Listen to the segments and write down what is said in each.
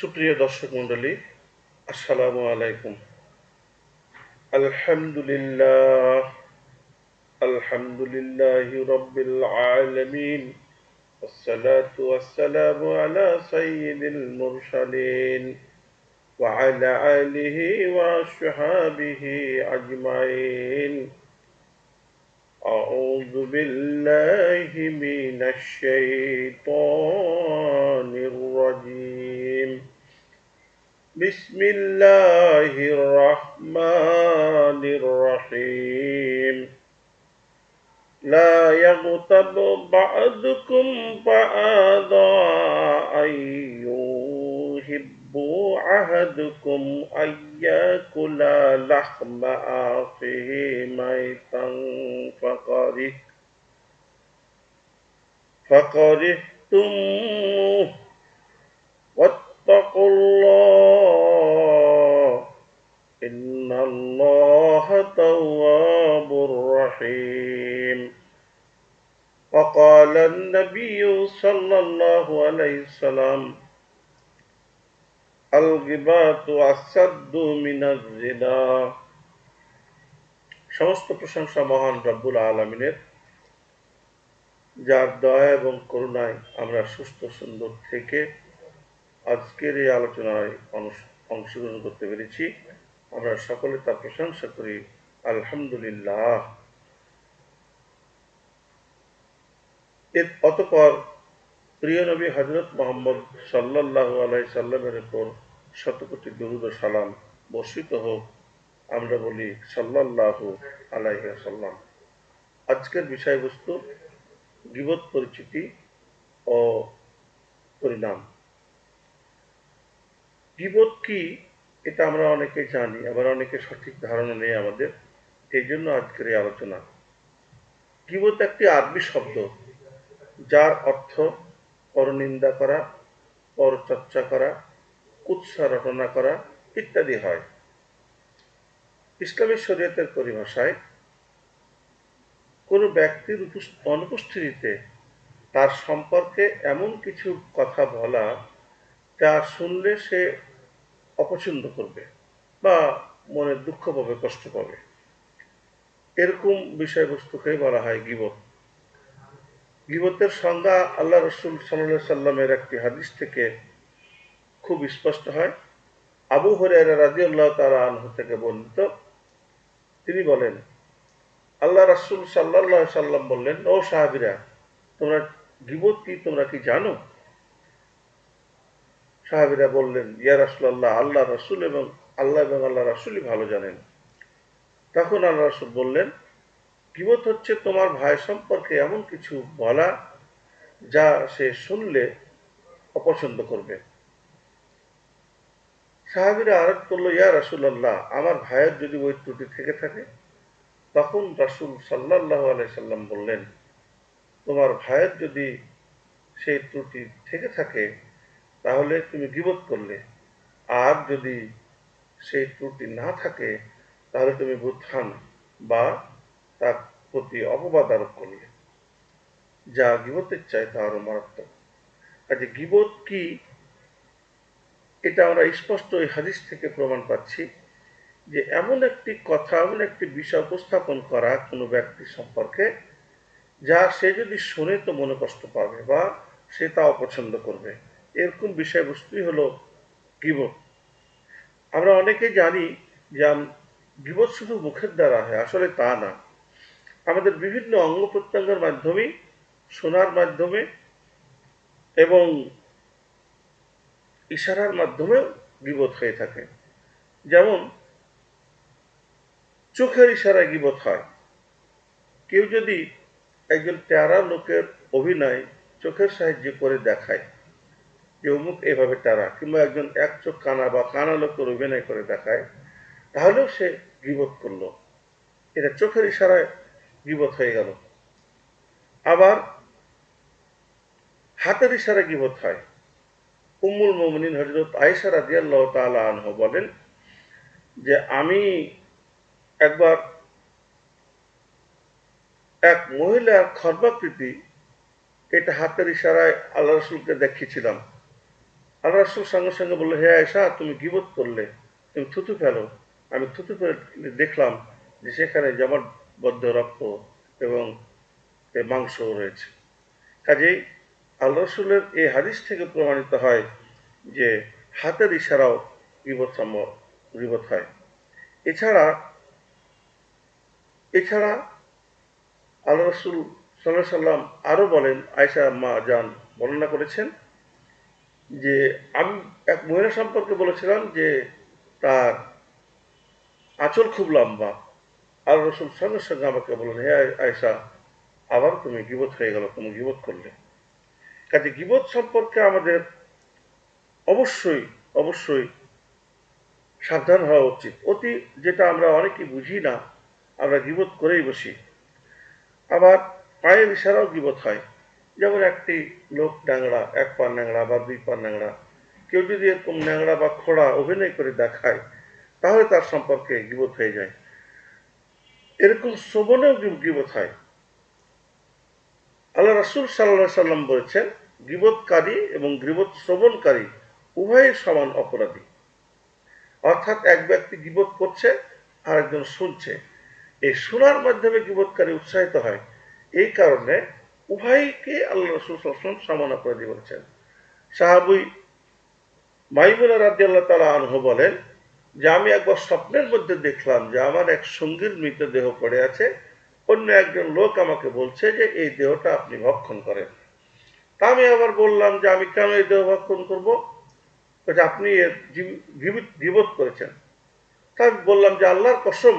সুপ্রিয় দর্শক মন্ডলী আসসালামু আলাইকুম আলহামদুলিল্লাহ আলহামদুলিল্লাহ রব্বিল আলামিন والصلاة والسلام على سيد المرسلين وعلى آله وصحابه أجمعين أعوذ بالله من الشيطان بسم الله الرحمن الرحيم لا يغتب بعضكم بعضا أن يحب أحدكم أن يأكل لحم أخيه ميتا فكره فكرهتموه واتقوا الله إن الله تواب رحيم وقال النبي صلى الله عليه وسلم الغبات أشد من الزنا সমস্ত প্রশংসা মহান রব্বুল আলমিনের যার দয়া এবং করুণায় আমরা সুস্থ সুন্দর থেকে আজকের এই আলোচনায় অংশগ্রহণ করতে পেরেছি। আমরা সকলে তার প্রশংসা করি। আলহামদুলিল্লাহ। এর অতপর প্রিয় নবী হজরত মোহাম্মদ সাল্লাহ আলাই সাল্লামের উপর শতকোটি দুরুদ সালাম বর্ষিত হোক, আমরা বলি সাল্লাল্লাহু আলাইহি সাল্লাম আজকের বিষয়বস্তু গিবত পরিচিতি ও পরিণাম। গিবত কি, এটা আমরা অনেকে জানি, আবার অনেকে সঠিক ধারণা নেই আমাদের। এই জন্য আজকের এই আলোচনা। গিবত একটি আরবি শব্দ, যার অর্থ পরনিন্দা করা পরচর্চা করা, কুৎসা রটনা করা ইত্যাদি হয়। ইসলামী শরীয়তের পরিভাষায়, কোনো ব্যক্তির অনুপস্থিতিতে তার সম্পর্কে এমন কিছু কথা বলা, যা শুনলে সে অপছন্দ করবে বা মনে দুঃখ পাবে, কষ্ট পাবে। এরকম বিষয়বস্তুকেই বলা হয় গিবত। গিবতের সংজ্ঞা আল্লাহ রসুল সাল্লাহ সাল্লামের একটি হাদিস থেকে খুব স্পষ্ট হয়। আবু হরিয়ারা রাজি আল্লাহ তালা আনহু থেকে বর্ণিত। তিনি বলেন, আল্লাহ রাসুল সাল্লাহ সাল্লাম বললেন, ও সাহাবিরা, তোমরা গিবত কি তোমরা কি জানো? সাহাবিরা বললেন, ইয়া রাসুল্লাহ আল্লাহ রাসুল এবং আল্লাহ এবং আল্লাহ রাসুলই ভালো জানেন। তখন আল্লাহ রাসুল বললেন গিবত হচ্ছে তোমার ভাই সম্পর্কে এমন কিছু বলা যা সে শুনলে অপছন্দ করবে? সাহাবিরা আরত করল, ইয়া রাসুল্লাহ আমার ভাইয়ের যদি ওই ত্রুটি থেকে থাকে? তখন রাসুল সাল্লাহ আলাইসাল্লাম বললেন, তোমার ভাইয়ের যদি সেই ত্রুটি থেকে থাকে তাহলে তুমি গিবত করলে। আর যদি সেই ত্রুটি না থাকে, তাহলে তুমি বুথান বা তার প্রতি অপবাদ আরোপ করলে। যা গিবতের চাই, তা আরও মারাত্মক। কাজে গিবত কি? এটা আমরা স্পষ্ট ওই হাদিস থেকে প্রমাণ পাচ্ছি যে এমন একটি কথা, এমন একটি বিষয় উপস্থাপন করা কোনো ব্যক্তি সম্পর্কে যা সে যদি শুনে তো মনে কষ্ট পাবে বা সে তা অপছন্দ করবে। এরকম বিষয়বস্তুই হলো গিবত। আমরা অনেকেই জানি যে গিবত শুধু মুখের দ্বারা হয়, আসলে তা না। আমাদের বিভিন্ন অঙ্গ প্রত্যঙ্গের মাধ্যমে, শোনার মাধ্যমে এবং ইশারার মাধ্যমেও গিবত হয়ে থাকে। যেমন, চোখের ইশারায় গিবত হয়। কেউ যদি একজন ট্যারা লোকের অভিনয় চোখের সাহায্যে করে দেখায় যে অমুক এভাবে টারা কিংবা একজন এক চোখ কানা বা কানা লোকের অভিনয় করে দেখায়, তাহলেও সে গিবত করল। এটা চোখের ইশারায় গিবত হয়ে গেল। আবার হাতের ইশারা গিবত হয়। উম্মুল মোমিনিন হজরত আয়েশা রাদিয়াল্লাহু তাআলা আনহু বলেন যে, আমি একবার এক মহিলার খর্বাকৃতি এটা হাতের ইশারায় আল্লাহ রসুলকে দেখিয়েছিলাম। আল্লাহ রাসুল সঙ্গে সঙ্গে বলল, হে আয়সা তুমি গিবত করলে, তুমি থুতু ফেলো। আমি থুতু ফেলে দেখলাম যে সেখানে জমাটবদ্ধ রক্ত এবং মাংস রয়েছে। কাজেই আল্লাহ রসুলের এই হাদিস থেকে প্রমাণিত হয় যে হাতের ইশারাও গিবত সম্ভব হয়। এছাড়া এছাড়া আল্লাহ রসুল সাল্লাহ সাল্লাম আরও বলেন আয়সা মা যান বর্ণনা করেছেন যে আমি এক মহিলা সম্পর্কে বলেছিলাম যে তার আঁচল খুব লম্বা। আর রসুল সঙ্গে সঙ্গে আমাকে বললেন, হে আয়সা আবার তুমি গিবত হয়ে গেল, তুমি গিবত করলে। কাজে গিবত সম্পর্কে আমাদের অবশ্যই অবশ্যই সাবধান হওয়া উচিত। অতি যেটা আমরা অনেকে বুঝি না, আমরা গিবত করেই বসি। আবার পায়ের ইশারাও গিবত হয়। যেমন একটি লোক ন্যাংরা এক পা ন্যাংড়া বা দুই পা ন্যাংড়া, কেউ যদি এরকম ন্যাংরা বা খোড়া অভিনয় করে দেখায়, তাহলে তার সম্পর্কে গিবত হয়ে যায়। এরকম শ্রবণেও গিবত হয়। আল্লাহ রাসুল সাল্লাহ সাল্লাম বলেছেন, গিবতকারী এবং গিবত শ্রবণকারী উভয়ের সমান অপরাধী। অর্থাৎ এক ব্যক্তি গিবত করছে আর একজন শুনছে। এই শোনার মাধ্যমে গিবতকারী উৎসাহিত হয়। এই কারণে উভয়কে আল্লাহ রসুল সাল্লাম সমান অপরাধী বলেছেন। সাহাবুই মাইমুনা রাজি আল্লাহ তালা আনহ বলেন যে, আমি একবার স্বপ্নের মধ্যে দেখলাম যে, আমার এক সঙ্গীর মৃতদেহ পড়ে আছে, অন্য একজন লোক আমাকে বলছে যে, এই দেহটা আপনি ভক্ষণ করেন। তা আমি আবার বললাম যে, আমি কেন এই দেহ ভক্ষণ করব? আপনি এর জীবত করেছেন। তা আমি বললাম যে, আল্লাহর কসম,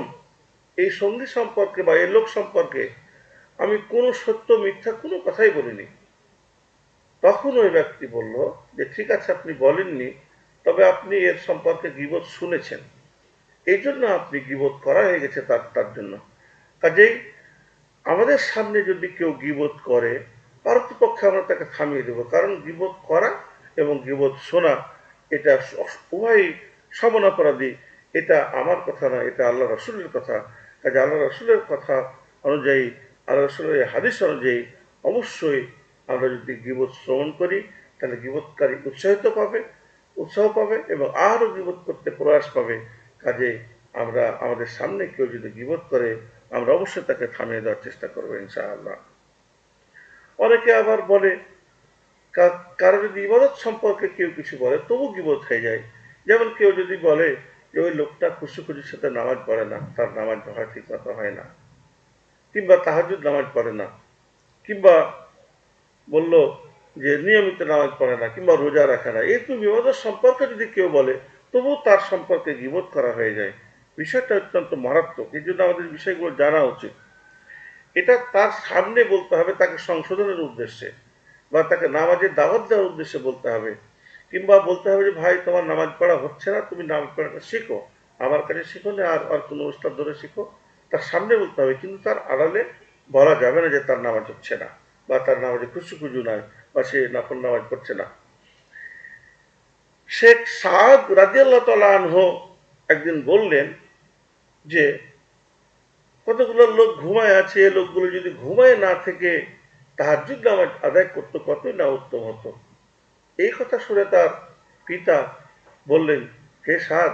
এই সঙ্গী সম্পর্কে বা এই লোক সম্পর্কে আমি কোনো সত্য মিথ্যা কোনো কথাই বলিনি। তখন ওই ব্যক্তি বলল যে, ঠিক আছে, আপনি বলেননি, তবে আপনি এর সম্পর্কে গিবত শুনেছেন। এই জন্য আপনি গিবত করা হয়ে গেছে তার তার জন্য। কাজেই আমাদের সামনে যদি কেউ গিবত করে পক্ষে আমরা তাকে থামিয়ে দেবো। কারণ গিবত করা এবং গিবত শোনা, এটা উভয়ই সমনাপরাধী এটা আমার কথা না এটা আল্লাহ রসুলের কথা। কাজে আল্লাহ রসুলের কথা অনুযায়ী আল্লাহ রসুলের হাদিস অনুযায়ী অবশ্যই আমরা যদি গিবত শ্রবণ করি, তাহলে গিবতকারী উৎসাহিত পাবে, উৎসাহ পাবে এবং আরও গিবত করতে প্রয়াস পাবে। কাজে আমরা, আমাদের সামনে কেউ যদি গিবত করে, আমরা অবশ্যই তাকে থামিয়ে দেওয়ার চেষ্টা করব ইনশাআল্লাহ। অনেকে আবার বলে কারও যদি ইবাদত সম্পর্কে কেউ কিছু বলে, তবু গিবত হয়ে যায়। যেমন কেউ যদি বলে যে ওই লোকটা খুশি খুশির সাথে নামাজ পড়ে না, তার নামাজ পড়া ঠিক মতো হয় না। কিংবা তাহাজুদ নামাজ পড়ে না, কিংবা বলল যে নিয়মিত নামাজ পড়ে না, কিংবা রোজা রাখে না, এই এরকম বিবাদের সম্পর্কে যদি কেউ বলে, তবুও তার সম্পর্কে গিবোধ করা হয়ে যায়। বিষয়টা অত্যন্ত মারাত্মক, এই জন্য আমাদের বিষয়গুলো জানা উচিত। এটা তার সামনে বলতে হবে, তাকে সংশোধনের উদ্দেশ্যে, বা তাকে নামাজের দাওয়াত দেওয়ার উদ্দেশ্যে বলতে হবে, কিংবা বলতে হবে যে, ভাই, তোমার নামাজ পড়া হচ্ছে না, তুমি নামাজ পড়াটা শিখো, আমার কাছে শিখো না, আর কোনো উস্তাদ ধরে শিখো। তার সামনে বলতে হবে, কিন্তু তার আড়ালে বলা যাবে না যে তার নামাজ হচ্ছে না, বা তার নামাজে খুশু খুজু নাই, বা সে নফল নামাজ পড়ছে না। শেখ সাদ রাজিয়াল্লাহ তালা আনহ একদিন বললেন যে, কতগুলো লোক ঘুমায় আছে লোকগুলো যদি ঘুমায় না থেকে তাহাজুদ নামাজ আদায় করতো, কতই না উত্তম হতো? এই কথা শুনে তার পিতা বললেন, হে সাদ,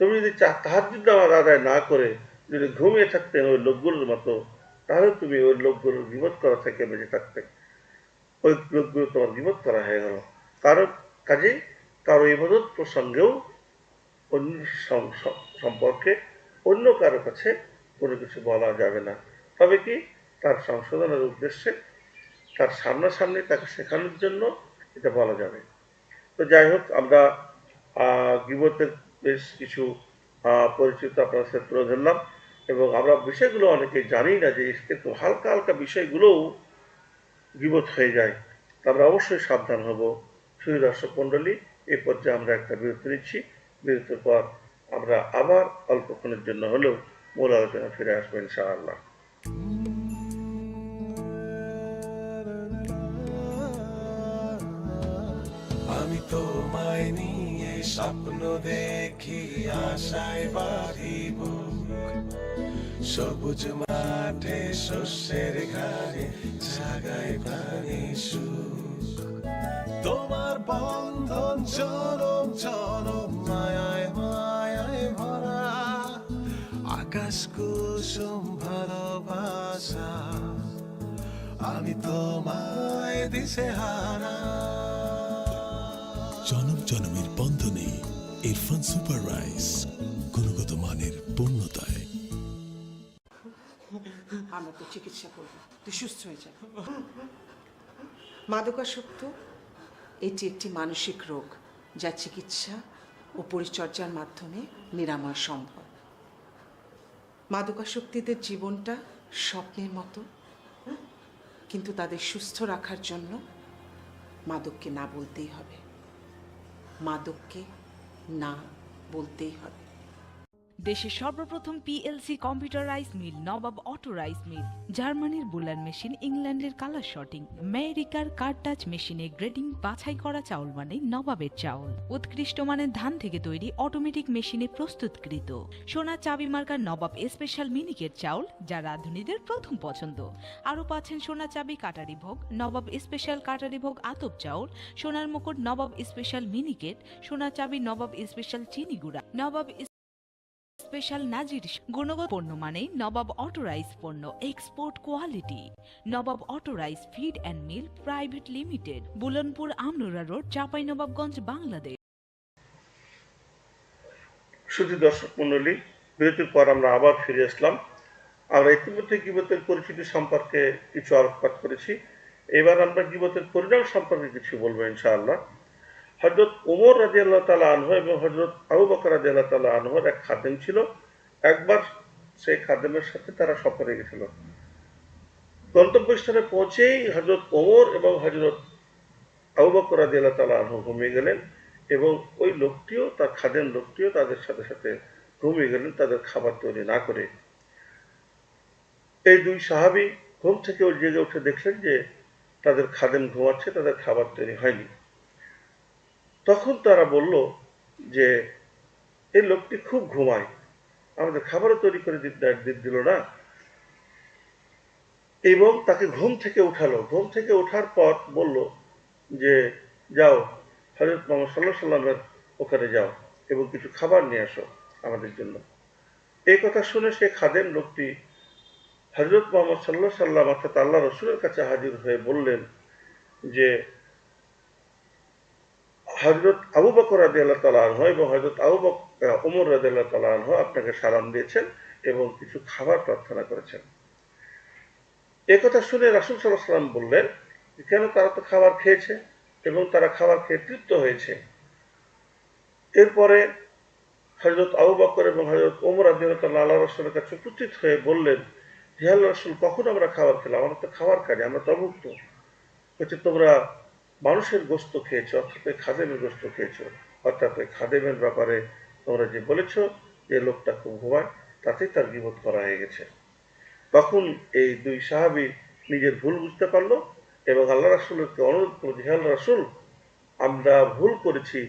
তুমি যদি তাহাজুদ নামাজ আদায় না করে যদি ঘুমিয়ে থাকতেন ওই লোকগুলোর মতো, তাহলে তুমি ওই লোকগুলোর বিপদ করা থেকে বেঁচে থাকতে। ওই লোকগুলো তোমার বিপদ করা হয়ে গেল। কারও কাজেই কারও ইবাদত প্রসঙ্গেও অন্য সম- সম- সম্পর্কে অন্য কারও কাছে কোনো কিছু বলা যাবে না। তবে কি? তার সংশোধনের উদ্দেশ্যে, তার সামনাসামনি তাকে শেখানোর জন্য এটা বলা যাবে। তো যাই হোক, আমরা গিবতের বেশ কিছু পরিচিত আপনার সাথে তুলে ধরলাম। এবং আমরা বিষয়গুলো অনেকে জানি না যে এরকম হালকা হালকা বিষয়গুলোও গিবত হয়ে যায়। তো আমরা অবশ্যই সাবধান হব। সুই দর্শক মণ্ডলী এই পর্যায়ে আমরা একটা বিরতি নিচ্ছি। বিরতির পর আমরা আবার অল্পক্ষণের জন্য হলেও মূল আলোচনা ফিরে আসব ইনশাআল্লাহ। আমি তোমায় নিয়ে স্বপ্ন দেখি, আশায় বাড়িব সবুজ মাঠে শস্যের ঘাড়ে জাগায় প্রাণী তোমার বন্ধন চরম চরম মায়ায় মায়ায় ভরা। আকাশ কুসুম ভালোবাসা, আমি তোমায় দিশে হারা। জনম জনমের বন্ধনে ইরফান সুপার রাইস। আমরা তো চিকিৎসা করব। তুই সুস্থ হয়ে যা। মাদকাসক্ত, এটি একটি মানসিক রোগ যা চিকিৎসা ও পরিচর্যার মাধ্যমে নিরাময় সম্ভব। মাদকাসক্তিদের জীবনটা স্বপ্নের মতো, কিন্তু তাদের সুস্থ রাখার জন্য মাদককে না বলতেই হবে। মাদককে না বলতেই হবে। দেশের সর্বপ্রথম PLC computerise mill Nawab auto rice mill জার্মানির বুলার মেশিন, ইংল্যান্ডের কালার শটিং, আমেরিকার কার টাচ মেশিনে গ্রেডিং, বাছাই করা চাউল মানে নবাবের চাউল। উৎকৃষ্ট মানের ধান থেকে তৈরি অটোমেটিক মেশিনে প্রস্তুতকৃত। সোনা চাবি মার্কার নবাব স্পেশাল মিনিকেট চাউল, যা রাঁধুনিদের প্রথম পছন্দ। আরও পাচ্ছেন সোনা চাবি কাটারি ভোগ, নবাব স্পেশাল কাটারি ভোগ আতপ চাউল, সোনার মুকুট নবাব স্পেশাল মিনিকেট সোনা চাবি নবাব স্পেশাল চিনি গুঁড়া, নবাব স্পেশাল নাজির গুণগত পণ্য মানে নবাব অটোরাইজ পণ্য export quality Nawab auto rice feed and mill private limited Bulonpur Amnura road Chapainawabganj, Bangladesh. শুধু দর্শক মন্ডলী বিরতির পর আমরা আবার ফিরে আসলাম। আমরা ইতিমধ্যে গিবতের পরিচিতি সম্পর্কে কিছু আলোকপাত করেছি। এবার আমরা গিবতের পরিণাম সম্পর্কে কিছু বলব ইনশাআল্লাহ। হজরত ওমর রাজি আল্লাহ তালা আনহ এবং হজরত আবু বকর রাজি আল্লাহ তালা আনহর এক খাদেম ছিল। একবার সেই খাদেমের সাথে তারা সফরে গেছিল। গন্তব্যস্থানে পৌঁছেই হজরত ওমর এবং হজরত আবু বকর রাজি আল্লাহ তালা আনহ ঘুমিয়ে গেলেন এবং ওই লোকটিও, তার খাদেম লোকটিও তাদের সাথে সাথে ঘুমিয়ে গেলেন, তাদের খাবার তৈরি না করে। এই দুই সাহাবি ঘুম থেকে জেগে উঠে দেখলেন যে তাদের খাদেম ঘুমাচ্ছে, তাদের খাবার তৈরি হয়নি। তখন তারা বলল যে, এই লোকটি খুব ঘুমায়। আমাদের খাবারও তৈরি করে দিল না। এবং তাকে ঘুম থেকে উঠালো। ঘুম থেকে ওঠার পর বলল যে, যাও হজরত মোহাম্মদ সাল্লাহ সাল্লামের ওখানে যাও এবং কিছু খাবার নিয়ে আসো আমাদের জন্য। এই কথা শুনে সে খাদেম লোকটি হজরত মোহাম্মদ সাল্লাহ সাল্লাম অর্থাৎ আল্লাহ রসুলের কাছে হাজির হয়ে বললেন যে হজরত আবু বকর রাজি আল্লাহ তালা আনহ এবং হজরত আবু উমর রাজি আল্লাহ তালা আনহ আপনাকে সালাম দিয়েছেন এবং কিছু খাবার প্রার্থনা করেছেন। কথা শুনে রাসুল সাল্লাহ সাল্লাম বললেন, কেন তারা তো খাবার খেয়েছে এবং তারা খাবার খেয়ে তৃপ্ত হয়েছে? এরপরে হজরত আবু বকর এবং হজরত ওমর আদি আল্লাহ রসুলের কাছে উপস্থিত হয়ে বললেন জিহাল রসুল, কখন আমরা খাবার খেলাম? আমরা তো খাবার খাই আমরা তো অভুক্ত। হচ্ছে তোমরা মানুষের গোস্ত খেয়েছো অর্থাৎ খাদেমের গোস্ত খেয়েছো, অর্থাৎ খাদেমের ব্যাপারে তোমরা যে বলেছ যে লোকটা খুব ঘুমায়, তাতেই তার বিপদ করা হয়ে গেছে। তখন এই দুই সাহাবি নিজের ভুল বুঝতে পারল এবং আল্লাহ রাসুলকে অনুরোধ করল জিহাল রাসুল, আমরা ভুল করেছি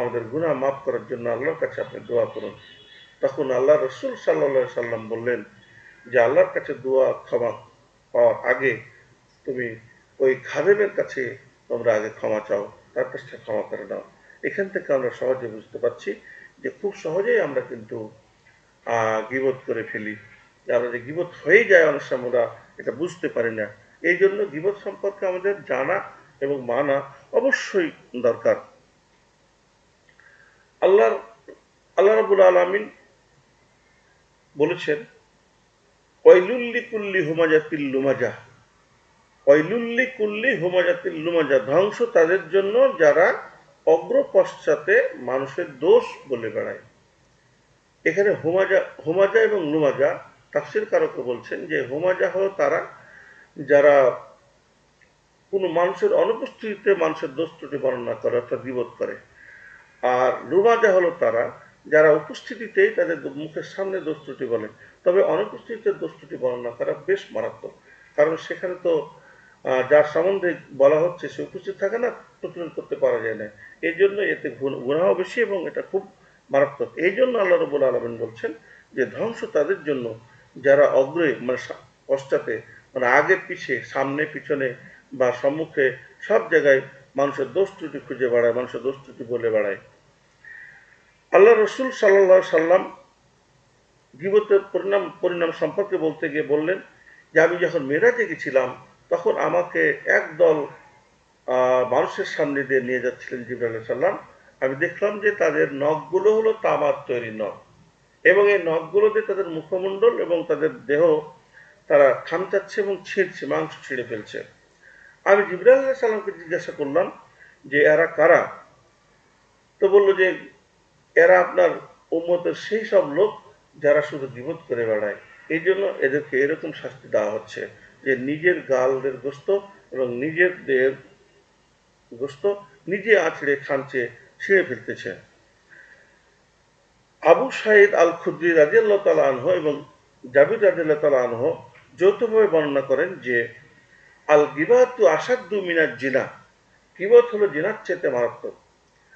আমাদের গুনাহ মাফ করার জন্য আল্লাহর কাছে আপনি দোয়া করুন। তখন আল্লাহ রসুল সাল্লা সাল্লাম বললেন যে, আল্লাহর কাছে দোয়া ক্ষমা পাওয়ার আগে তুমি ওই খাদেমের কাছে তোমরা আগে ক্ষমা চাও তার কাছ থেকে ক্ষমা করে নাও। এখান থেকে আমরা সহজে বুঝতে পারছি যে খুব সহজেই আমরা কিন্তু গিবত করে ফেলি। আমরা যে গিবত হয়ে যায় অনেক সময় আমরা এটা বুঝতে পারি না। এই জন্য গিবত সম্পর্কে আমাদের জানা এবং মানা অবশ্যই দরকার। আল্লাহর, আল্লাহ রাবুল আলমিন বলেছেন ওয়াইলুল্লি কুল্লি হুমাজাতিল লুমাজা। ওয়াইলুল্লি কুল্লি হুমাজাতিল লুমাজা। ধ্বংস তাদের জন্য যারা অগ্র পশ্চাতে মানুষের দোষ বলে বেড়ায়। এখানে হুমাজা হুমাজা এবং লুমাজা তাফসির কারকে বলছেন যে হুমাজা হলো তারা যারা কোনো মানুষের অনুপস্থিতিতে মানুষের দোষ ত্রুটি বর্ণনা করে, অর্থাৎ বিবোধ করে। আর লুমাজা হলো তারা যারা উপস্থিতিতেই তাদের মুখের সামনে দোষ ত্রুটি বলে। তবে অনুপস্থিতিতে দোষ ত্রুটি বর্ণনা করা বেশ মারাত্মক। কারণ সেখানে তো যার সম্বন্ধে বলা হচ্ছে সে উপস্থিত থাকে না প্রতিরোধ করতে পারা যায় না। এই জন্য এতে গুণ- গুনাহ বেশি এবং এটা খুব মারাত্মক। এই জন্য আল্লাহ রবুল আলমিন বলছেন যে ধ্বংস তাদের জন্য। যারা অগ্রে মানে পশ্চাতে মানে আগে পিছে, সামনে, পিছনে বা সম্মুখে সব জায়গায় মানুষের দোষ ত্রুটি খুঁজে বেড়ায়, মানুষের দোষ ত্রুটি বলে বেড়ায়। আল্লাহ রসুল সাল্লাহ সাল্লাম গিবতের পরিণাম পরিণাম সম্পর্কে বলতে গিয়ে বললেন যে, আমি যখন মেরাজে গেছিলাম তখন আমাকে একদল মানুষের সামনে দিয়ে নিয়ে যাচ্ছিলেন জিবরাল সাল্লাম আমি দেখলাম যে তাদের নখগুলো হলো তামার তৈরি নখ এবং এই নখগুলো দিয়ে তাদের মুখমণ্ডল এবং তাদের দেহ তারা খামচাচ্ছে এবং ছিঁড়ছে, মাংস ছিঁড়ে ফেলছে। আমি জিবরাল সাল্লামকে জিজ্ঞাসা করলাম যে, এরা কারা? তো বলল যে, এরা আপনার উম্মতের সেই সব লোক যারা শুধু বিপদ করে বেড়ায়। এই জন্য এদেরকে এরকম শাস্তি দেওয়া হচ্ছে। যে নিজের গালদের গোস্ত এবং নিজের দেহের গোস্ত নিজে আছড়ে খামচে ছিঁড়ে ফেলতেছে। আবু সাইদ আল খুদ্রি রাজিয়াল্লাহ তালা আনহ এবং জাবির রাজিয়াল্লাহ তালা আনহ যৌথভাবে বর্ণনা করেন যে আল গিবাতু আসাদু মিনার জিনা কিবত হলো জিনার চেতে মারাত্মক।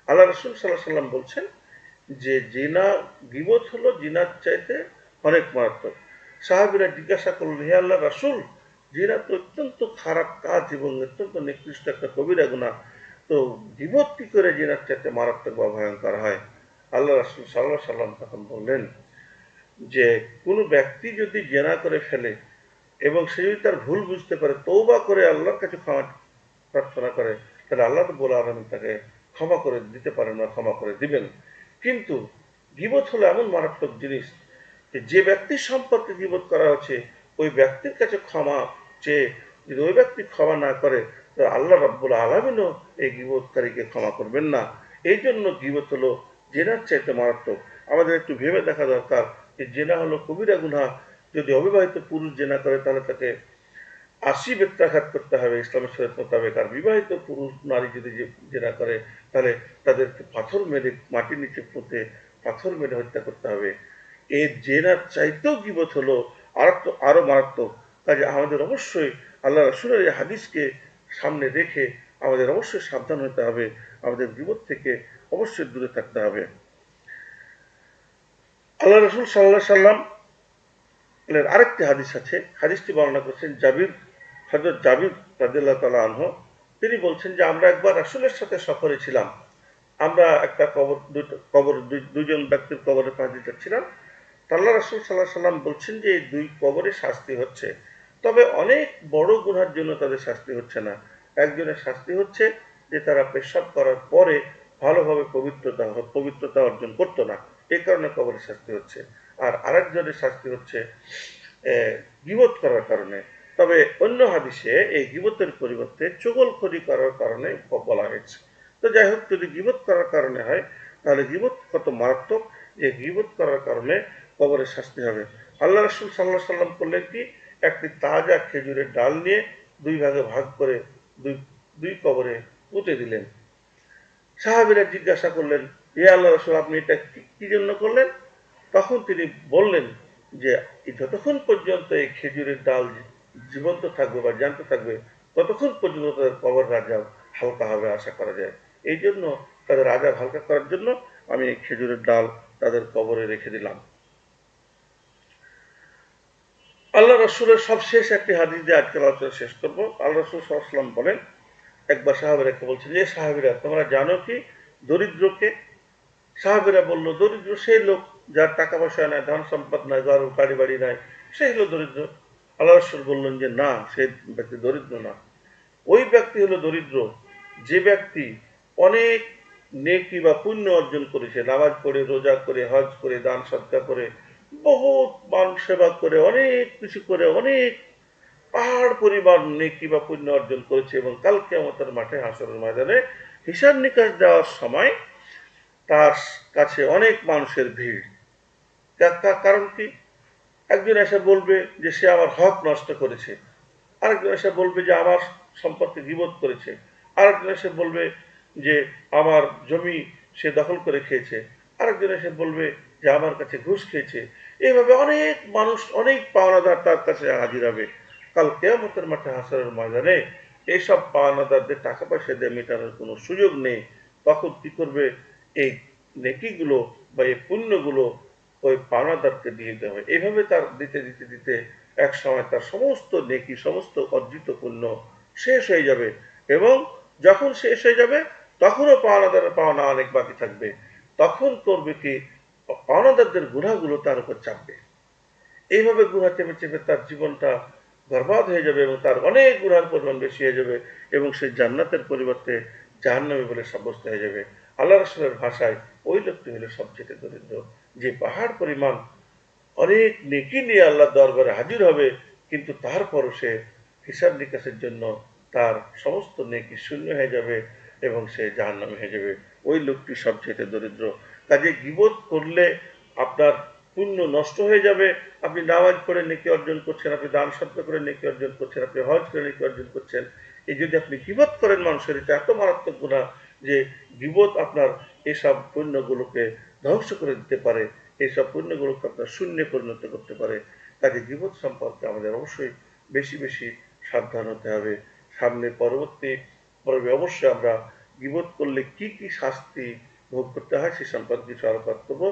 আল্লাহ রসুল সাল্লাহ সাল্লাম বলছেন যে, জিনা, গিবত হলো জিনার চাইতে অনেক মারাত্মক। সাহাবিরা জিজ্ঞাসা করলেন, হে আল্লাহ রাসুল জিনা তো অত্যন্ত খারাপ কাজ এবং অত্যন্ত নিকৃষ্ট একটা কবিরা গুণা, তো গিবত কি করে জিনার চাইতে মারাত্মক বা ভয়ঙ্কর হয়, আল্লাহ রাসুল সাল্লাহ সাল্লাম তখন বললেন যে, কোনো ব্যক্তি যদি জেনা করে ফেলে এবং সে যদি তার ভুল বুঝতে পারে তৌবা করে আল্লাহর কাছে ক্ষমা প্রার্থনা করে, তাহলে আল্লাহ রব্বুল আলমী তাকে ক্ষমা করে দিতে পারেন না ক্ষমা করে দিবেন। কিন্তু গিবত হলো এমন মারাত্মক জিনিস যে যে ব্যক্তির সম্পর্কে গিবত করা হচ্ছে, ওই ব্যক্তির কাছে ক্ষমা চেয়ে যদি ওই ব্যক্তি ক্ষমা না করে, তো আল্লাহ রব্বুল আলমিনও এই গিবতকারীকে ক্ষমা করবেন না। এই জন্য গিবত হলো জেনার চাইতে মারাত্মক। আমাদের একটু ভেবে দেখা দরকার যে জেনা হলো কবিরা গুনা যদি অবিবাহিত পুরুষ জেনা করে, তাহলে তাকে আশি বেত্রাঘাত করতে হবে ইসলামের শরীয়ত মোতাবেক। আর বিবাহিত পুরুষ নারী যদি যে- জেনা করে, তাহলে তাদেরকে পাথর মেরে মাটির নিচে পুঁতে পাথর মেরে হত্যা করতে হবে। এই জেনার চাইতেও গিবত হলো আর আরও মারাত্মক। কাজে আমাদের অবশ্যই আল্লাহ রসুলের এই হাদিসকে সামনে রেখে আমাদের অবশ্যই সাবধান হতে হবে, আমাদের বিপদ থেকে অবশ্যই দূরে থাকতে হবে। আল্লাহ রসুল সাল্লাহ সাল্লাম এর আরেকটি হাদিস আছে, হাদিসটি বর্ণনা করছেন জাবির হজরত জাবির রাদিল্লাহ তালা আনহ। তিনি বলছেন যে, আমরা একবার রাসুলের সাথে সফরে ছিলাম। আমরা একটা কবর, দুটো কবর, দুই- দুইজন ব্যক্তির কবরে পাঁচ যাচ্ছিলাম। তাল্লা রাসুল সাল্লাহ সাল্লাম বলছেন যে, এই দুই কবরে শাস্তি হচ্ছে। তবে অনেক বড় গুনার জন্য তাদের শাস্তি হচ্ছে না। একজনের শাস্তি হচ্ছে যে তারা পেশাব করার পরে ভালোভাবে পবিত্রতা পবিত্রতা অর্জন করতো না। এই কারণে কবরে শাস্তি হচ্ছে। আর আরেকজনের শাস্তি হচ্ছে গিবত করার কারণে। তবে অন্য হাদিসে এই গিবতের পরিবর্তে চুগলখড়ি করার কারণে বলা হয়েছে। তো যাই হোক, যদি গিবত করার কারণে হয়, তাহলে গিবত কত মারাত্মক। যে গিবত করার কারণে কবরের শাস্তি হবে। আল্লাহ রসুল সাল্লাহ সাল্লাম করলেন কি একটি তাজা খেজুরের ডাল নিয়ে দুই ভাগে ভাগ করে দুই দুই কবরে পুঁতে দিলেন। সাহাবিরা জিজ্ঞাসা করলেন এ আল্লাহ রসুল, আপনি এটা কি- জন্য করলেন? তখন তিনি বললেন যে, যতক্ষণ পর্যন্ত এই খেজুরের ডাল জীবন্ত থাকবে বা জ্যান্ত থাকবে, ততক্ষণ পর্যন্ত তাদের কবর রাজা হালকা হবে আশা করা যায়। এই জন্য তাদের রাজা হালকা করার জন্য আমি এই খেজুরের ডাল তাদের কবরে রেখে দিলাম। আল্লাহ রসুলের সবশেষ একটি হাদিস দিয়ে আজকের আলোচনা শেষ করব। আল্লাহ রসুল সাল্লাম বলেন, একবার সাহাবিরাকে বলছেন যে সাহাবিরা, তোমরা জানো কি দরিদ্রকে? সাহাবিরা বলল, দরিদ্র সেই লোক যার টাকা পয়সা নাই, ধন সম্পদ নাই, ঘর, বাড়ি বাড়ি নাই সেই হলো দরিদ্র। আল্লাহ রসুল বললেন যে, না সেই ব্যক্তি দরিদ্র না। ওই ব্যক্তি হলো দরিদ্র, যে ব্যক্তি অনেক নেকি বা পুণ্য অর্জন করেছে নামাজ পড়ে, রোজা করে, হজ করে, দান সৎকা করে বহুত মানুষ সেবা করে, অনেক কিছু করে, অনেক পাহাড় পরিমাণ নেকি বা পুণ্য অর্জন করেছে এবং কালকে আমাদের মাঠে হাসরের ময়দানে হিসাব নিকাশ দেওয়ার সময় তার কাছে অনেক মানুষের ভিড়। তার- কারণ কি? একজন এসে বলবে যে, সে আমার হক নষ্ট করেছে। আরেকজন এসে বলবে যে, আমার সম্পত্তি বিবোধ করেছে। আরেকজন এসে বলবে যে, আমার জমি সে দখল করে খেয়েছে। আরেকজন এসে বলবে যে আমার কাছে ঘুষ খেয়েছে। এইভাবে অনেক মানুষ, অনেক পাওনাদার তার কাছে হাজির হবে। কাল কেয়ামতের মাঠে হাসারের ময়দানে এইসব পাওনাদারদের টাকা পয়সা দিয়ে মেটানোর কোনো সুযোগ নেই। তখন কি করবে? এই নেকিগুলো বা এই পুণ্যগুলো ওই পাওনাদারকে দিয়ে দিতে হবে। এইভাবে তার দিতে দিতে দিতে এক সময় তার সমস্ত নেকি, সমস্ত অর্জিত পুণ্য শেষ হয়ে যাবে এবং যখন শেষ হয়ে যাবে, তখনও পাওনাদারের পাওনা অনেক বাকি থাকবে। তখন করবে কি? পাওনাদারদের গুণাগুলো তার উপর চাপবে। এইভাবে গুণা চেপে চেপে তার জীবনটা বরবাদ হয়ে যাবে এবং তার অনেক গুণার পরিমাণ বেশি হয়ে যাবে এবং সেই জান্নাতের পরিবর্তে জাহান্নামী বলে সাব্যস্ত হয়ে যাবে। আল্লাহ রসুলের ভাষায় ওই লোকটি হলো সবচেয়ে দরিদ্র, যে পাহাড় পরিমাণ অনেক নেকি নিয়ে আল্লাহ দরবারে হাজির হবে, কিন্তু তারপরও সে হিসাব নিকাশের জন্য তার সমস্ত নেকি শূন্য হয়ে যাবে এবং সে জাহান্নামী হয়ে যাবে। ওই লোকটি সবচেয়ে দরিদ্র। কাজে গিবোধ করলে আপনার পুণ্য নষ্ট হয়ে যাবে। আপনি নামাজ করে নেকি অর্জন করছেন, আপনি দান শব্দ করে নেকি অর্জন করছেন, আপনি হজ করে নেকি অর্জন করছেন। এই যদি আপনি গিবোধ করেন মানুষের, এটা এত মারাত্মক গুণা যে গিবোধ আপনার এসব পুণ্যগুলোকে ধ্বংস করে দিতে পারে এইসব পুণ্যগুলোকে আপনার শূন্যে পরিণত করতে পারে। কাজে গিবোধ সম্পর্কে আমাদের অবশ্যই বেশি বেশি সাবধান হতে হবে। সামনে পরবর্তী পর্বে অবশ্যই আমরা গিবোধ করলে কি কি শাস্তি ভোগ করতে হয় সে সম্পর্কে কিছু আলোচনা করব।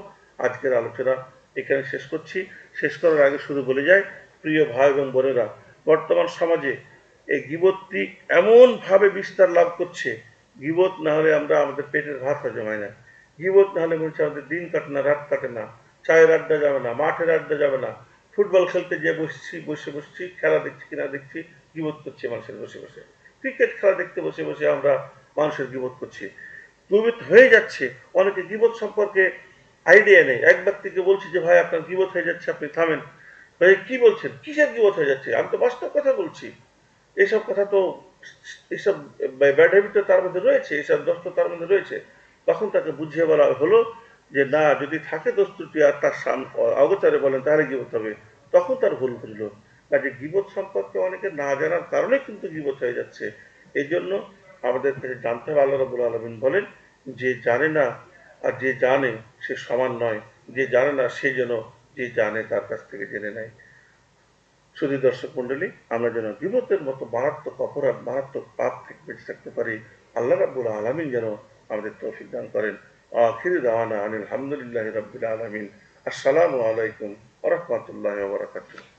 আজকের আলোচনা এখানে শেষ করছি। শেষ করার আগে শুধু বলে যাই, প্রিয় ভাই এবং বোনেরা, বর্তমান সমাজে এই গিবতটি এমনভাবে বিস্তার লাভ করছে, গিবত না হলে আমরা আমাদের পেটের ভাত হজম হয় না। গিবত না হলে হচ্ছে আমাদের দিন কাটে না, রাত কাটে না। চায়ের আড্ডা যাবে না, মাঠের আড্ডা যাবে না। ফুটবল খেলতে যে বসছি, বসে বসছি, খেলা দেখছি কিনা দেখছি, গিবত করছে মানুষের বসে বসে। ক্রিকেট খেলা দেখতে বসে বসে আমরা মানুষের গিবত করছি। গিবত হয়ে যাচ্ছে। অনেকে গিবত সম্পর্কে আইডিয়া নেই। এক ব্যক্তিকে বলছি যে, ভাই, আপনার গিবত হয়ে যাচ্ছে, আপনি থামেন। ভাই, কি বলছেন? কিসের গিবত হয়ে যাচ্ছে? আমি তো বাস্তব কথা বলছি। এসব কথা তো, এসব ব্যাড হ্যাবিট তার মধ্যে রয়েছে, এসব দোষ তার মধ্যে রয়েছে। তখন তাকে বুঝিয়ে বলা হলো যে, না, যদি থাকে দোষ ত্রুটি আর তার অগোচরে বলেন, তাহলে গিবত হবে। তখন তার ভুল বুঝলো কাজে গিবত সম্পর্কে অনেকে না জানার কারণে কিন্তু গিবত হয়ে যাচ্ছে। এই জন্য আমাদের কাছে জানতে হবে, আল্লাহ রবুল আলমিন বলেন যে জানে না আর যে জানে সে সমান নয়। যে জানে না সে যেন যে জানে তার কাছ থেকে জেনে নেয়। শুধু দর্শক মন্ডলী আমরা যেন বিপদের মতো মারাত্মক অপরাধ, মারাত্মক পাপ থেকে বেঁচে থাকতে পারি। আল্লাহ রাবুল আলমিন যেন আমাদের তৌফিক দান করেন। আখির দাওয়ানা আনিল আলহামদুলিল্লাহ রাব্বিল আলমিন। আসসালামু আলাইকুম ওরহমতুল্লাহ বারাকাতুহ।